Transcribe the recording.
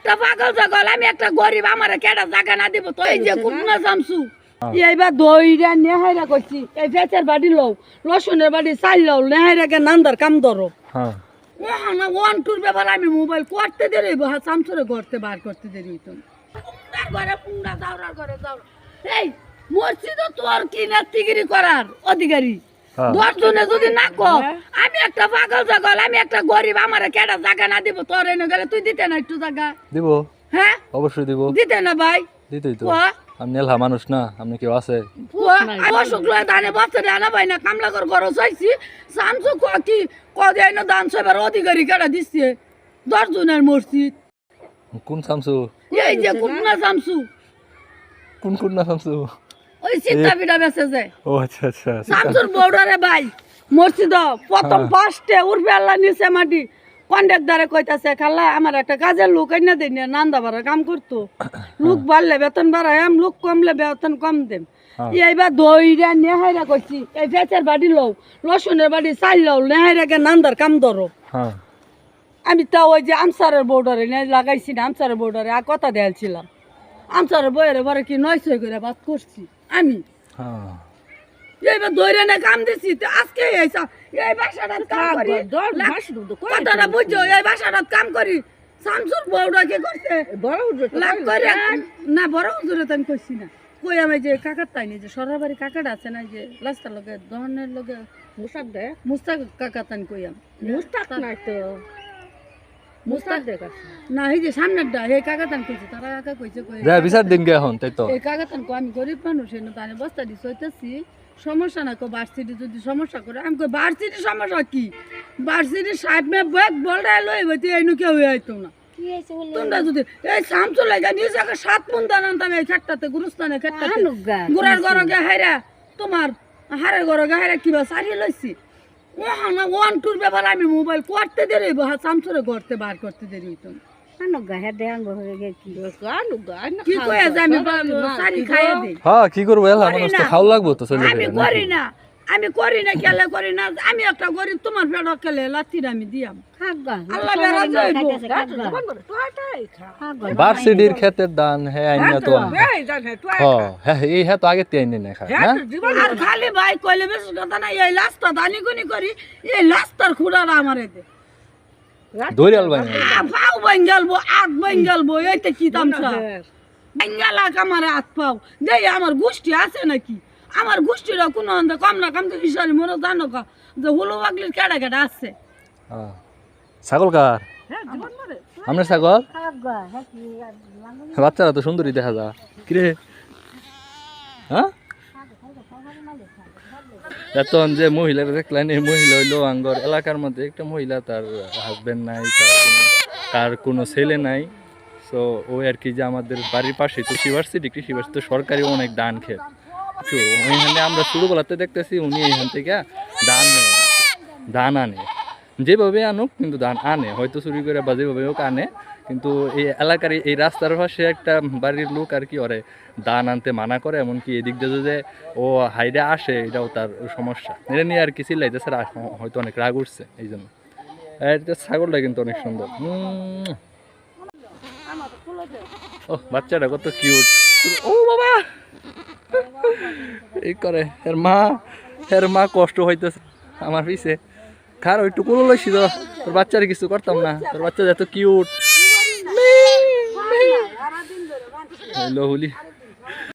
একটা পাগল ছাগল আমি একটা গরিব আমার কেডা জায়গা না দিব? তো এই যে কুটনা জামসু এইবার দইরা নেহাইরা করছি এই ফেচের বাড়ি লও রসুনের বাড়ি চাল লও নেহাইরাকে নান্দার কাম ধরো। হ্যাঁ। ওখানে ওয়ান টুর ব্যাপার আমি মোবাইল করতে দেরি হইব হ্যাঁ করতে বার করতে দেরি হইতো। পুংড়ার ঘরে পুংড়া দাওরার ঘরে দাওরা। এই মসজিদ তোর কি নেত্রীগিরি করার? অধিকারী। হ্যাঁ। দশজনে যদি না কো আমি একটা পাগল ছাগল আমি একটা গরিব আমার কেডা জায়গা না দিব? তোর এনে গেলে তুই দিতে না একটু জায়গা? দিব। হ্যাঁ? অবশ্যই দিব। দিতে না ভাই? দিতেই তো। আমি নেলহা মানুষ না আপনি কেউ আছে? অসুখ লয় ধানে বছরে আনা ভাই না কামলা কর খরচ হয়েছি সামসু কুয়া কি কদিন দান সবার অধিকারী কেডা দিচ্ছে দশজনের মসজিদ। কোন শামসু? এই যে কুটনা শামসু? কোন কোন না শামসু? ওই চিন্তা পিঠা বেসে যায়। ও আচ্ছা আচ্ছা শামসুর বৌডারে ভাই মসজিদ প্রথম হ্যাঁ। ফার্স্টে উঠবে আল্লাহ নিচে মাটি কন্ট্রাক্টারে কইতাছে খালা আমার একটা কাজের লোক এনে দিন নান্দা বাড়া কাম করতো। লোক বাড়লে বেতন বাড়াইম লোক কমলে বেতন কম দেম হ্যাঁ। এইবার দইরা নেহাইরা কইছি এই ফেচের বাড়ি লও রসুনের বাড়ি চাল লও নেহাইরাকে নান্দার কাম ধরো। হ্যাঁ। আমি তা ওই যে আমসারের বর্ডারে লাগাইছি না আমসারের বর্ডারে আর কথা দেয়ালছিলাম। আমসারের বইয়ের পরে কি নয় ছয় করে বাদ করছি। আমি। হ্যাঁ। এইবার না কাম দিছি তো আজকে এই বাসাটা কাম করি। কথাটা বুঝছ? এই কাম করি। শামসুর বউটা কি করছে? না বড় হুজুরে তো আমি কইছি না। কই আমি যে কাকার তাই যে সরাবাড়ি কাকাটা আছে না যে রাস্তার লগে দহনের লগে মুস্তাক দে। মুস্তাক কাকা কই আমি? মুস্তাক নাই তো। না এই যে সামনেরটা এই কাকা তান কইছে তারা কাকা কইছে কই যা বিচার দিন গে এখন তাই তো। এই আমি গরিব মানুষ বস্তা হইতেছি সমস্যা না কো ভার্সিটি যদি সমস্যা করে আমি কই ভার্সিটি সমস্যা কি? ভার্সিটি সাহেব মে ব্যাগ বলটা লই হইতে এনু কেউ আইতো না। তোমরা যদি এই সামসু লাগা নিয়ে যাকে সাত দান আনতাম এই খেটটাতে গুরুস্থানে খেটটাতে। গুড়ার গরগে হাইরা তোমার হারের গরগে হাইরা কিবা সারিয়ে লইছি। ওখানে ওয়ান টুর ব্যাপার আমি মোবাইল করতে দেরি হ্যাঁ সামসুরে করতে বার করতে দেরি হইতো। না। কি কয়ে যে আমি সারি খাইয়ে দিই হ্যাঁ কি করব এলা করি মানুষ তো না। খাও লাগবো তো চলে আমি করি না। আমি করি না কেলে করি না আমি একটা গরিব তোমার পেট কেলে লাতির আমি দিয়াম। আল্লাহ বার্সিডির ক্ষেতের দান হ্যাঁ আইনা তো হ্যাঁ হ্যাঁ এই হ্যাঁ তো আগে তে আইনে না? খায় হ্যাঁ আর খালি ভাই কইলে বেশি কথা না এই লাস্টটা দানি গুনি করি এই লাস্টার খুঁড়ারা আমারে দে। দৌড়ে আলবাই পাও বেঙ্গালবো আট বেঙ্গালবো এইটা কি আমার হাত পাও। দেই আমার গোষ্ঠী আছে নাকি? আমার গোষ্ঠীরা কোনো অন্ধ কম না কম তো ইসারি মনে জানো কা যে হুলো বাগলির কেডা কেডা আছে। হ্যাঁ। ছাগল কার? আমরা ছাগল? বাচ্চারা তো সুন্দরী দেখা যা কিরে? হ্যাঁ? এখন যে মহিলারা দেখলেন এই মহিলা হইল আঙ্গর এলাকার মধ্যে একটা মহিলা তার হাজবেন্ড নাই তার কোনো তার কোনো ছেলে নাই। সো ও আর কি যে আমাদের বাড়ির পাশে তো কৃষিভার্সিটি কৃষিভার্সিটি তো সরকারি অনেক ধান খেত। তো ওইখানে আমরা ছোটোবেলাতে দেখতেছি উনি এখান থেকে ধান নেয়। ধান আনে। যেভাবে আনুক কিন্তু ধান আনে। হয়তো চুরি করে বা যেভাবে হোক আনে। কিন্তু এই এলাকার এই রাস্তার পাশে একটা বাড়ির লোক আর কি ওরে ধান আনতে মানা করে এমনকি এদিক দিয়ে যে ও হাইডে আসে এটাও তার সমস্যা। এটা নিয়ে আর কি চিল্লাইতে স্যার হয়তো অনেক রাগ উঠছে এই জন্য এটা ছাগলটা কিন্তু অনেক সুন্দর। উম। ও বাচ্চাটা কত কিউট ও বাবা! এই করে এর মা এর মা কষ্ট হইতেছে আমার পিছে। খার ওই কোলো লইছি তো তোর বাচ্চার কিছু করতাম না তোর বাচ্চা এত কিউট হইল হুলি।